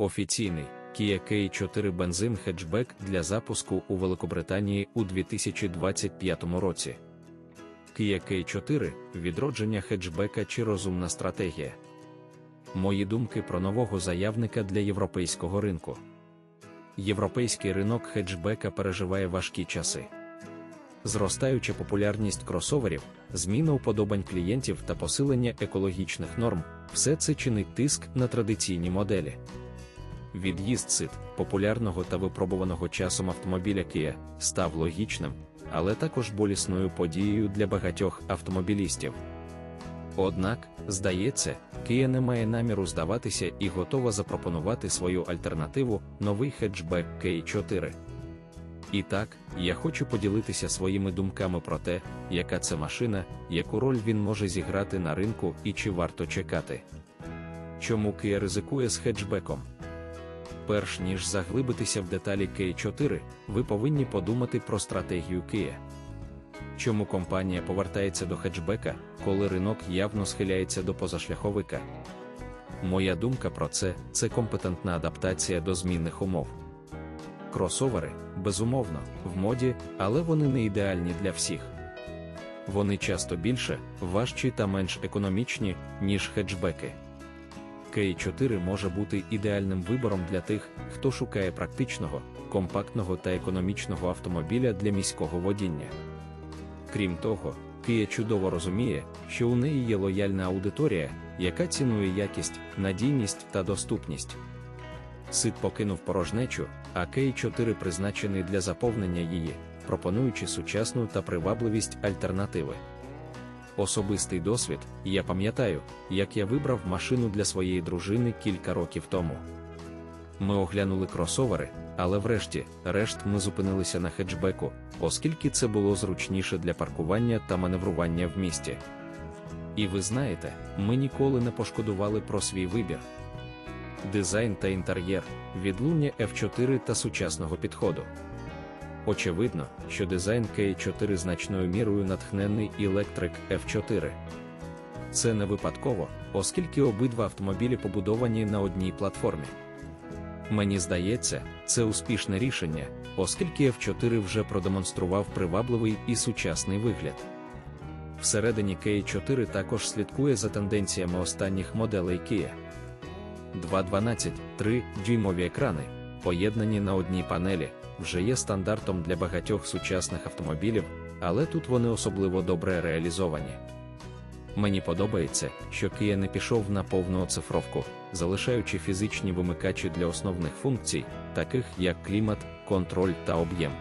Офіційний Kia K4 бензин хетчбек для запуску у Великобританії у 2025 році. Kia K4 відродження хетчбека чи розумна стратегія. Мої думки про нового заявника для європейського ринку. Європейський ринок хетчбека переживає важкі часи. Зростаюча популярність кросоверів, зміна уподобань клієнтів та посилення екологічних норм все це чинить тиск на традиційні моделі. Від'їзд сит, популярного та випробуваного часом автомобіля Kia, став логічним, але також болісною подією для багатьох автомобілістів. Однак, здається, Kia не має наміру здаватися і готова запропонувати свою альтернативу новий хетчбек K4. І так, я хочу поділитися своїми думками про те, яка це машина, яку роль він може зіграти на ринку і чи варто чекати. Чому Kia ризикує з хетчбеком? Перш ніж заглибитися в деталі K4, ви повинні подумати про стратегію Kia. Чому компанія повертається до хетчбека, коли ринок явно схиляється до позашляховика? Моя думка про це це компетентна адаптація до змінних умов. Кросовери, безумовно, в моді, але вони не ідеальні для всіх. Вони часто більше, важчі та менш економічні, ніж хетчбеки. K4 може бути ідеальним вибором для тих, хто шукає практичного, компактного та економічного автомобіля для міського водіння. Крім того, Kia чудово розуміє, що у неї є лояльна аудиторія, яка цінує якість, надійність та доступність. Сид покинув порожнечу, а K4 призначений для заповнення її, пропонуючи сучасну та привабливість альтернативи. Особистий досвід, я пам'ятаю, як я вибрав машину для своєї дружини кілька років тому. Ми оглянули кросовери, але врешті, решт ми зупинилися на хетчбеку, оскільки це було зручніше для паркування та маневрування в місті. І ви знаєте, ми ніколи не пошкодували про свій вибір. Дизайн та інтер'єр, відлуння F4 та сучасного підходу. Очевидно, що дизайн K4 значною мірою натхнений Electric F4. Це не випадково, оскільки обидва автомобілі побудовані на одній платформі. Мені здається, це успішне рішення, оскільки F4 вже продемонстрував привабливий і сучасний вигляд. Всередині K4 також слідкує за тенденціями останніх моделей Kia. 2.12, 3 дюймові екрани, поєднані на одній панелі, вже є стандартом для багатьох сучасних автомобілів, але тут вони особливо добре реалізовані. Мені подобається, що Kia не пішов на повну оцифровку, залишаючи фізичні вимикачі для основних функцій, таких як клімат, контроль та об'єм.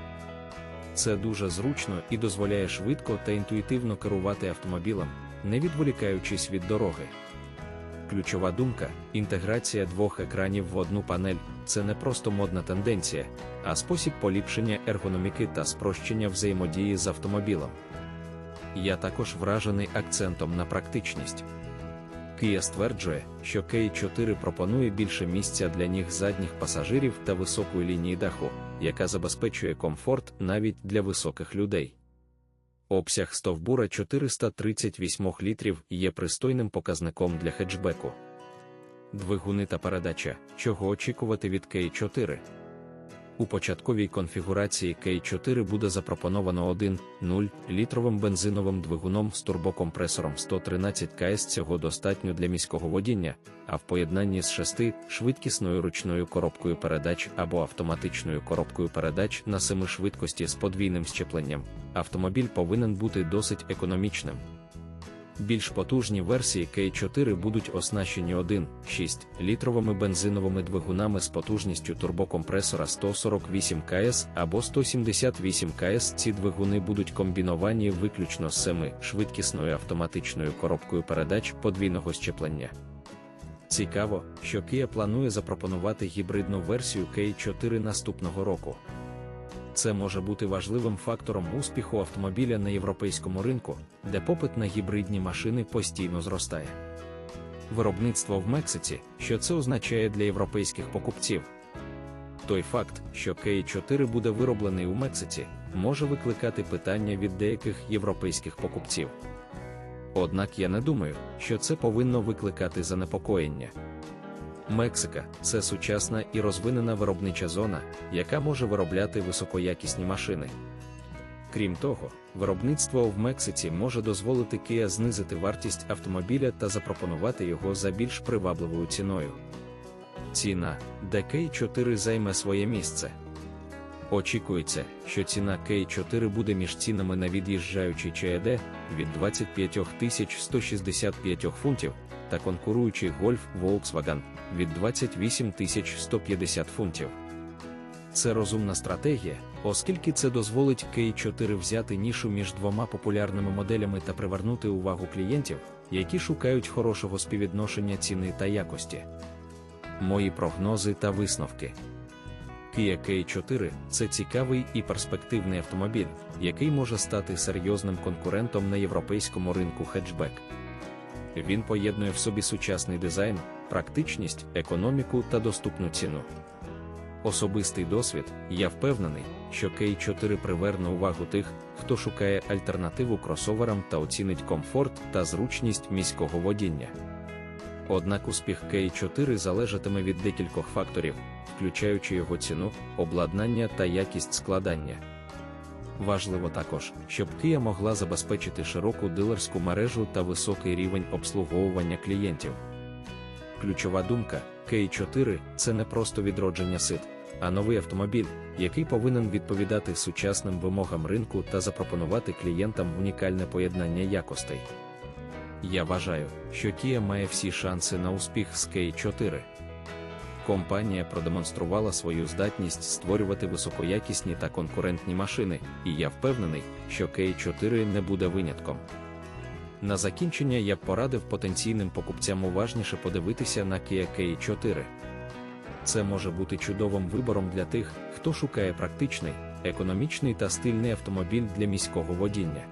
Це дуже зручно і дозволяє швидко та інтуїтивно керувати автомобілем, не відволікаючись від дороги. Ключова думка інтеграція двох екранів в одну панель це не просто модна тенденція, а спосіб поліпшення ергономіки та спрощення взаємодії з автомобілем. Я також вражений акцентом на практичність. Kia стверджує, що K4 пропонує більше місця для ніг задніх пасажирів та високої лінії даху, яка забезпечує комфорт навіть для високих людей. Обсяг стовбура 438 літрів є пристойним показником для хетчбеку. Двигуни та передача, чого очікувати від K4. У початковій конфігурації K4 буде запропоновано 1,0 літровим бензиновим двигуном з турбокомпресором 113 КС. Цього достатньо для міського водіння, а в поєднанні з 6 швидкісною ручною коробкою передач або автоматичною коробкою передач на 7 швидкості з подвійним щепленням, автомобіль повинен бути досить економічним. Більш потужні версії K4 будуть оснащені 1,6 літровими бензиновими двигунами з потужністю турбокомпресора 148 КС або 178 КС. Ці двигуни будуть комбіновані виключно з 7 швидкісною автоматичною коробкою передач подвійного щеплення. Цікаво, що Kia планує запропонувати гібридну версію K4 наступного року. Це може бути важливим фактором успіху автомобіля на європейському ринку, де попит на гібридні машини постійно зростає. Виробництво в Мексиці, що це означає для європейських покупців. Той факт, що K4 буде вироблений у Мексиці, може викликати питання від деяких європейських покупців. Однак я не думаю, що це повинно викликати занепокоєння. Мексика це сучасна і розвинена виробнича зона, яка може виробляти високоякісні машини. Крім того, виробництво в Мексиці може дозволити Kia знизити вартість автомобіля та запропонувати його за більш привабливою ціною. Ціна, де K4 займе своє місце. Очікується, що ціна K4 буде між цінами на від'їжджаючий ЧЕД від 25 165 фунтів та конкуруючий Golf Volkswagen від 28 150 фунтів. Це розумна стратегія, оскільки це дозволить K4 взяти нішу між двома популярними моделями та привернути увагу клієнтів, які шукають хорошого співвідношення ціни та якості. Мої прогнози та висновки. Kia K4 це цікавий і перспективний автомобіль, який може стати серйозним конкурентом на європейському ринку хетчбек. Він поєднує в собі сучасний дизайн, практичність, економіку та доступну ціну. Особистий досвід, я впевнений, що K4 приверне увагу тих, хто шукає альтернативу кросоверам та оцінить комфорт та зручність міського водіння. Однак успіх K4 залежатиме від декількох факторів, включаючи його ціну, обладнання та якість складання. Важливо також, щоб Kia могла забезпечити широку дилерську мережу та високий рівень обслуговування клієнтів. Ключова думка K4 це не просто відродження сит, а новий автомобіль, який повинен відповідати сучасним вимогам ринку та запропонувати клієнтам унікальне поєднання якостей. Я вважаю, що Kia має всі шанси на успіх з K4. Компанія продемонструвала свою здатність створювати високоякісні та конкурентні машини, і я впевнений, що K4 не буде винятком. На закінчення я б порадив потенційним покупцям уважніше подивитися на Kia K4. Це може бути чудовим вибором для тих, хто шукає практичний, економічний та стильний автомобіль для міського водіння.